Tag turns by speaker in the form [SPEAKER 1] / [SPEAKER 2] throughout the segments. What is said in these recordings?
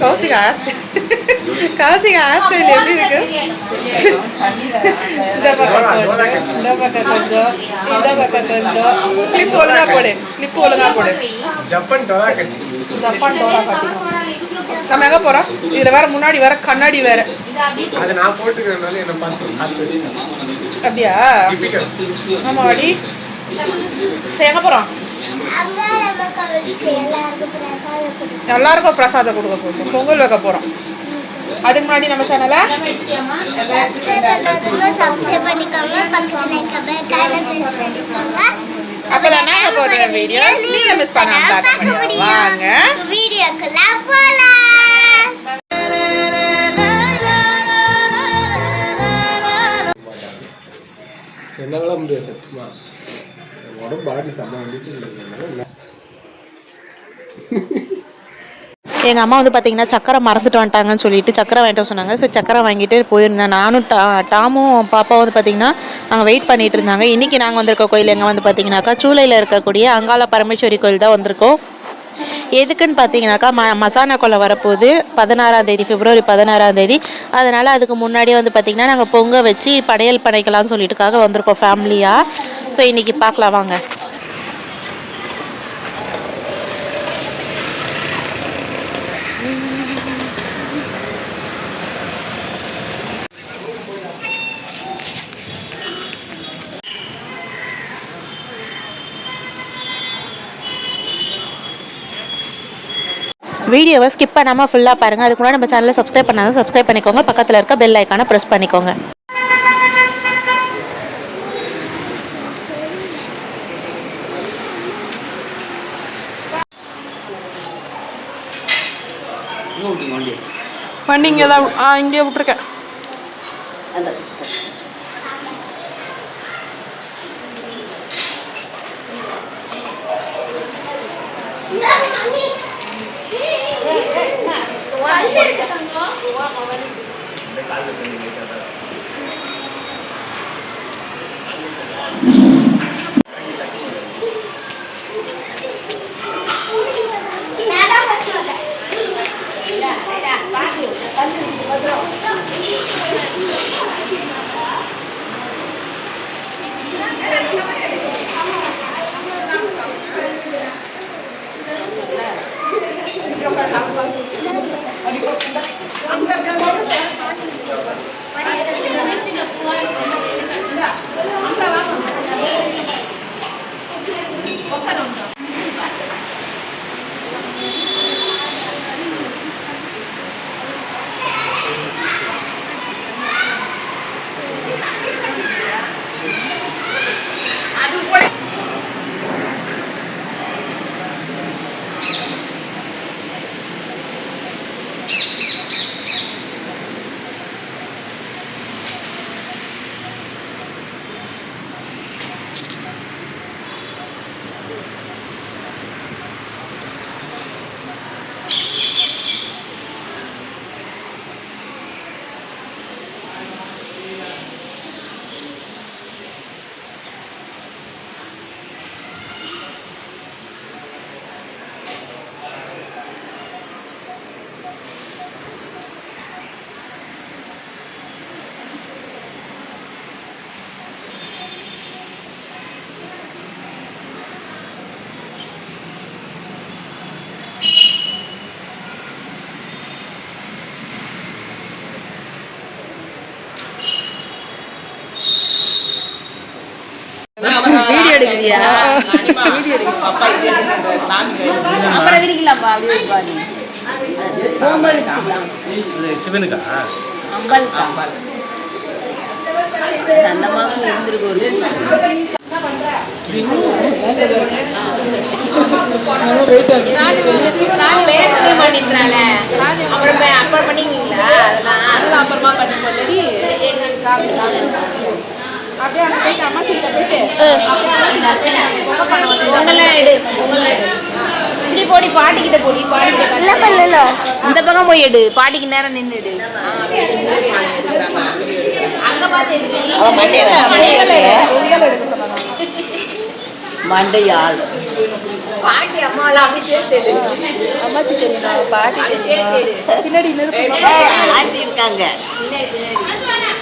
[SPEAKER 1] Kaushik hair Kaushik hair style எப்படி இருக்கு? இந்த பக்கம் கொஞ்சம் இந்த பக்கம் கொஞ்சம் இந்த பக்கம் கொஞ்சம். கிளிப் ஒழுங்கா போடு கிளிப் ஒழுங்கா போடு.
[SPEAKER 2] ஜப்பான் டொலா கட்டி.
[SPEAKER 1] ஜப்பான் டோரா காட்டிடும் நம்ம எங்க போறோம்? இதுல வேற முன்னாடி வேற கண்ணாடி வேற.
[SPEAKER 2] அது நான் போட்டுக்கிறதுனால என்ன பார்த்து
[SPEAKER 1] அப்படியா? ஆமா வாடி சரி எங்க போறோம்?
[SPEAKER 3] எல்லாருக்கும் பிரசாதம்
[SPEAKER 1] கொடுக்க போகிறோம் பொங்கல் வைக்க போகிறோம் அதுக்கு முன்னாடி நம்ம சேனலை
[SPEAKER 3] சப்ஸ்கிரைப்
[SPEAKER 1] அப்பதான் நாங்க போடுற வீடியோ நீங்க மிஸ் பண்ணாம பார்க்க முடியும் வாங்க.
[SPEAKER 3] வீடியோக்குள்ள போலாம்
[SPEAKER 2] முடியாது? சத்தியமா உடம்பு பாடி
[SPEAKER 4] எங்கள் அம்மா வந்து பார்த்தீங்கன்னா சக்கரை மறந்துட்டு வந்துட்டாங்கன்னு சொல்லிட்டு சக்கரை வாங்கிட்டு சொன்னாங்க. சரி சக்கரை வாங்கிட்டு போயிருந்தேன். நானும் டா டாமும் பாப்பாவும் வந்து பார்த்தீங்கன்னா அங்கே வெயிட் பண்ணிட்டு இருந்தாங்க. இன்றைக்கி நாங்கள் வந்திருக்க கோயில். எங்கே வந்து பார்த்தீங்கன்னாக்கா சூளையில் இருக்கக்கூடிய அங்காள பரமேஸ்வரி கோயில் தான் வந்திருக்கோம். எதுக்குன்னு பார்த்தீங்கன்னாக்கா ம மசானா கொலை வரப்போகுது. பதினாறாம் தேதி பிப்ரவரி பதினாறாம் தேதி. அதனால் அதுக்கு முன்னாடியே வந்து பார்த்திங்கன்னா நாங்கள் பொங்க வச்சு படையல் படைக்கலாம்னு சொல்லிட்டுக்காக வந்திருக்கோம் ஃபேமிலியாக ஸோ இன்றைக்கி பார்க்கலாம் வாங்க. வீடியோவை ஸ்கிப் பண்ணாமல் ஃபுல்லாக பாருங்கள் அதுக்கு முன்னாடி நம்ம சேனலை சப்ஸ்கிரைப் பண்ணாலும் சப்ஸ்கிரைப் பண்ணிக்கோங்க. பக்கத்தில் இருக்க பெல் ஐக்கானை ப்ரெஸ் பண்ணிக்கோங்க.
[SPEAKER 1] வண்டி இங்கே தான் ஆ இங்கே விட்டுருக்கேன். எடுக்கிறியா
[SPEAKER 5] அப்புறம் விரிக்கலாம்ப்பா அப்படியே
[SPEAKER 2] சிவனுக்கா?
[SPEAKER 5] இருந்திருக்கு ஒரு நான் பேசவே அப்புறம் அப்புறம் பண்ணிக்கிறீங்களா? அதெல்லாம்
[SPEAKER 1] அதெல்லாம் அப்புறமா பண்ணி பண்ணி அப்படியே அங்கே அம்மா கிட்ட போயிட்டு
[SPEAKER 5] எடு. பொங்கலாம் எடு. இப்படி போடி போடி பாட்டிக்கிட்ட
[SPEAKER 3] என்ன பண்ணணும்
[SPEAKER 5] இந்த பக்கம் போய் எடு. பாட்டிக்கு நேரம் அங்க பார்த்து எடு.
[SPEAKER 1] எடுக்க சொன்னாங்க.
[SPEAKER 6] மண்டையால்
[SPEAKER 5] பாட்டி அம்மாவெல்லாம் அப்படி சேர்த்து
[SPEAKER 1] அம்மாச்சி தெரியுமா பாட்டி
[SPEAKER 5] சேர்த்து
[SPEAKER 1] பின்னாடி
[SPEAKER 6] இருக்காங்க
[SPEAKER 5] பின்னாடி பின்னாடி சும்மா இருங்க.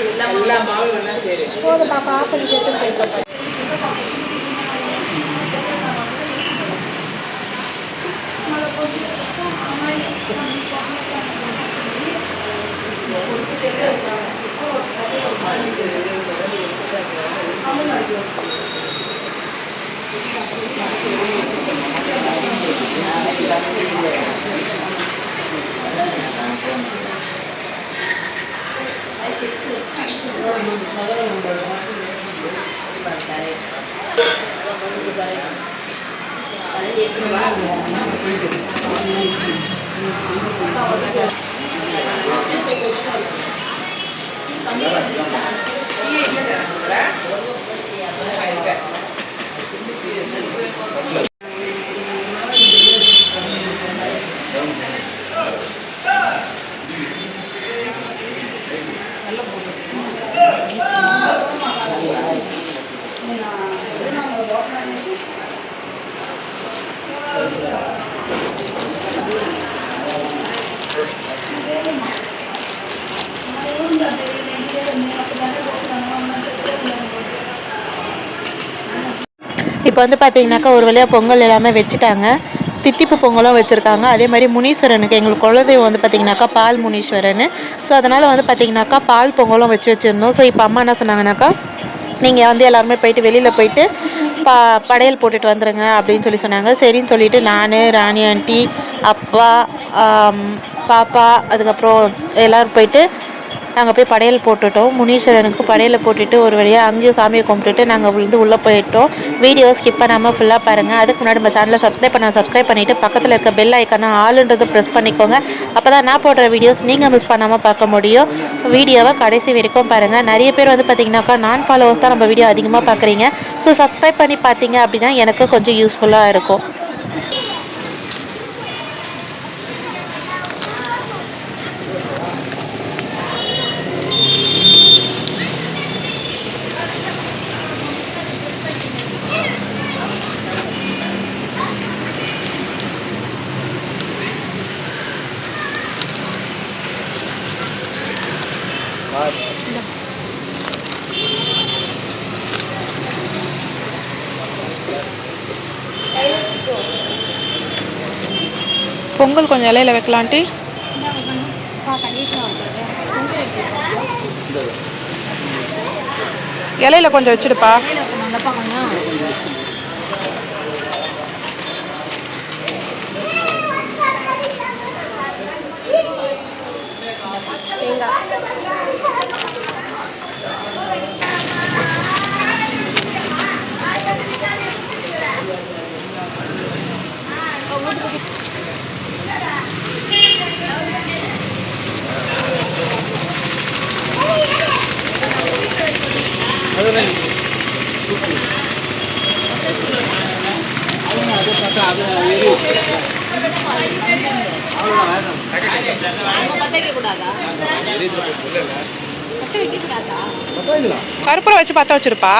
[SPEAKER 5] எல்லா மாவும்
[SPEAKER 1] கேட்டு போயிட்டு
[SPEAKER 4] இப்போ வந்து பார்த்தீங்கன்னாக்கா ஒரு வழியாக பொங்கல் எல்லாமே வச்சுட்டாங்க. தித்திப்பு பொங்கலும் வச்சுருக்காங்க. அதே மாதிரி முனீஸ்வரனுக்கு எங்களுக்கு குலதெய்வம் வந்து பார்த்தீங்கன்னாக்கா பால் முனீஸ்வரன். ஸோ அதனால் வந்து பார்த்தீங்கன்னாக்கா பால் பொங்கலும் வச்சு வச்சுருந்தோம். ஸோ இப்போ அம்மா என்ன சொன்னாங்கன்னாக்கா நீங்கள் வந்து எல்லாருமே போயிட்டு வெளியில் போயிட்டு பா படையல் போட்டுட்டு வந்துடுங்க அப்படின்னு சொல்லி சொன்னாங்க. சரின்னு சொல்லிட்டு நான் ராணி ஆண்டி அப்பா பாப்பா அதுக்கப்புறம் எல்லோரும் போயிட்டு நாங்கள் போய் படையல் போட்டுட்டோம். முனீஸ்வரனுக்கு படையலை போட்டுட்டு ஒரு வழியாக அங்கேயும் சாமியை கும்பிட்டுட்டு நாங்கள் விழுந்து உள்ளே போயிட்டோம். வீடியோ ஸ்கிப் பண்ணாமல் ஃபுல்லாக பாருங்கள் அதுக்கு முன்னாடி நம்ம சேனலை சப்ஸ்கிரைப் பண்ண சப்ஸ்கிரைப் பண்ணிவிட்டு பக்கத்தில் இருக்க பெல் ஐக்கான ஆளுன்றதை ப்ரெஸ் பண்ணிக்கோங்க. அப்போ தான் நான் போடுற வீடியோஸ் நீங்கள் மிஸ் பண்ணாமல் பார்க்க முடியும். வீடியோவை கடைசி வரைக்கும் பாருங்கள் நிறைய பேர் வந்து பார்த்தீங்கன்னாக்கா நான் ஃபாலோவர்ஸ் தான் நம்ம வீடியோ அதிகமாக பார்க்குறீங்க. ஸோ சப்ஸ்கிரைப் பண்ணி பார்த்தீங்க அப்படின்னா எனக்கு கொஞ்சம் யூஸ்ஃபுல்லாக இருக்கும்.
[SPEAKER 1] பொங்கல் கொஞ்சம் இலையில வைக்கலான்ட்டி. இலையில கொஞ்சம் வச்சிடுப்பா. கருப்பூரம் வச்சு பற்ற வச்சிருப்பா?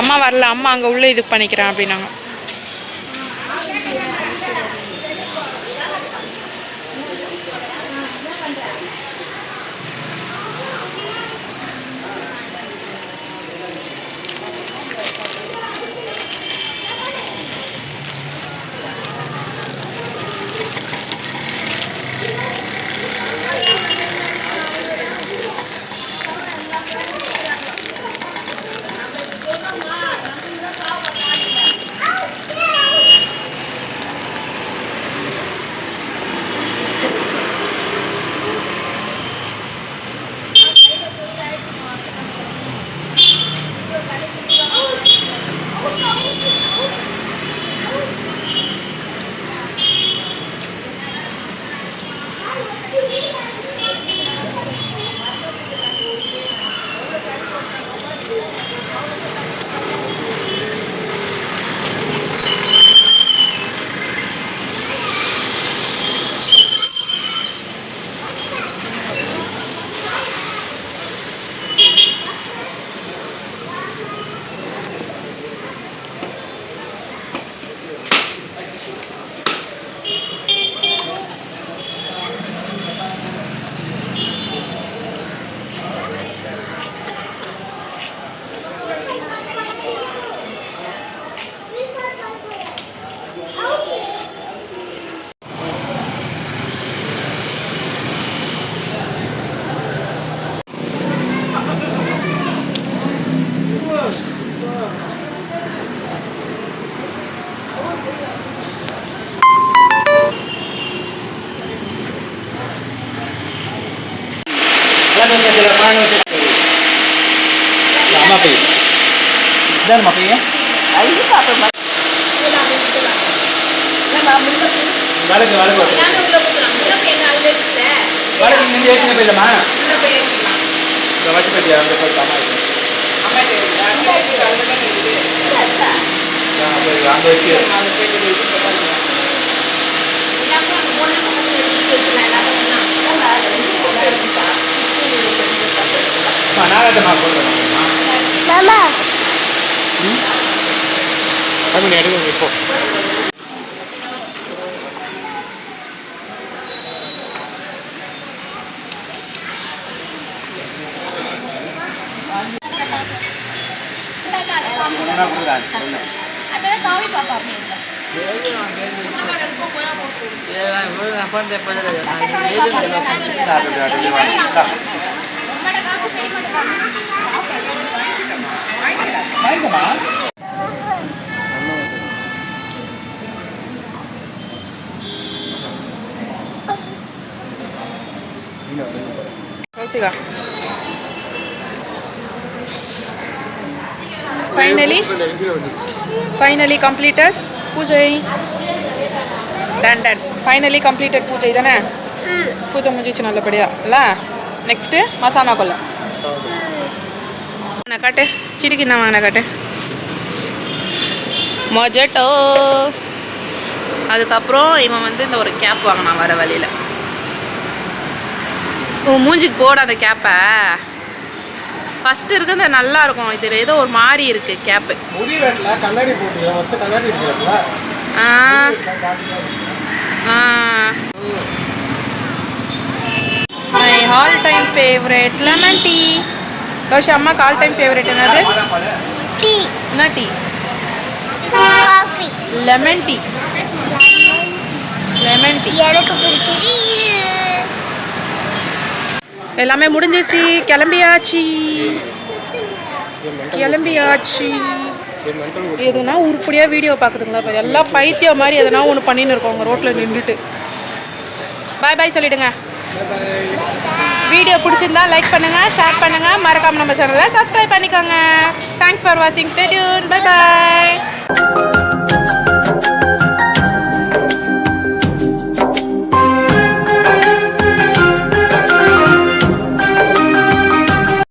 [SPEAKER 1] அம்மா வரல அம்மா அங்கே உள்ள இது பண்ணிக்கிறேன் அப்படின்னாங்க.
[SPEAKER 2] இதான்மா பையன் வழக்கு வழக்கு
[SPEAKER 5] எல்லாமே உள்ள குத்துறாங்க உள்ள போய் என்ன அதுல இருக்குல்ல
[SPEAKER 2] வழக்கு இங்கே ஏற்றின போயிடலாமா இந்த வச்சு பற்றி அந்த போய்
[SPEAKER 5] எல்லாமே ஒண்ணா.
[SPEAKER 2] அம்மா நாகட்டம்மா போடுறேன்
[SPEAKER 5] അത് മണി അടുക്കുന്നു ഇപ്പോൾ
[SPEAKER 1] Kaushika finally finally completed puja. Done done finally completed puja தானே பூஜை முடிஞ்சிச்சு நல்லபடியா இல்ல? நெக்ஸ்ட்டு மசானா கொல்ல. நான் காட்டு. சிடிக்கு என்ன வாங்கின காட்டு? மொஜட்டோ அதுக்கப்புறம் இவன் வந்து இந்த ஒரு கேப் வாங்கினான் வர வழியில். உன் மூஞ்சிக்கு போட அந்த கேப்பை. ஃபஸ்ட்டு இருக்கிறது நல்லா இருக்கும் இது ஏதோ ஒரு மாதிரி இருக்கு கேப்பு
[SPEAKER 2] முடி வெட்டல கண்ணாடி போட்டு ஃபஸ்ட்டு கண்ணாடி இருக்குல்ல
[SPEAKER 1] ஆ. ஆ. My all time favourite lemon tea Kaushi அம்மாக்கு ஆல் டைம் ஃபேவரட் என்னது?
[SPEAKER 3] டீ
[SPEAKER 1] என்ன tea lemon tea lemon tea
[SPEAKER 3] எனக்கு பிடிச்சது இது.
[SPEAKER 1] எல்லாமே முடிஞ்சிச்சு கிளம்பியாச்சு. கிளம்பியாச்சு. எதுனா உருப்படியாக வீடியோ பார்க்குதுங்களா பாரு. எல்லாம் பைத்தியம் மாதிரி எதனா ஒன்று பண்ணின்னு இருக்கோங்க ரோட்டில் நின்றுட்டு. பாய் பாய் சொல்லிடுங்க. வீடியோ பிடிச்சிருந்தா லைக் பண்ணுங்க ஷேர் பண்ணுங்க. மறக்காம நம்ம சேனலை சப்ஸ்கிரைப் பண்ணிக்கோங்க. தேங்க்ஸ் ஃபார் வாட்சிங் ஸ்டே பாய் பாய்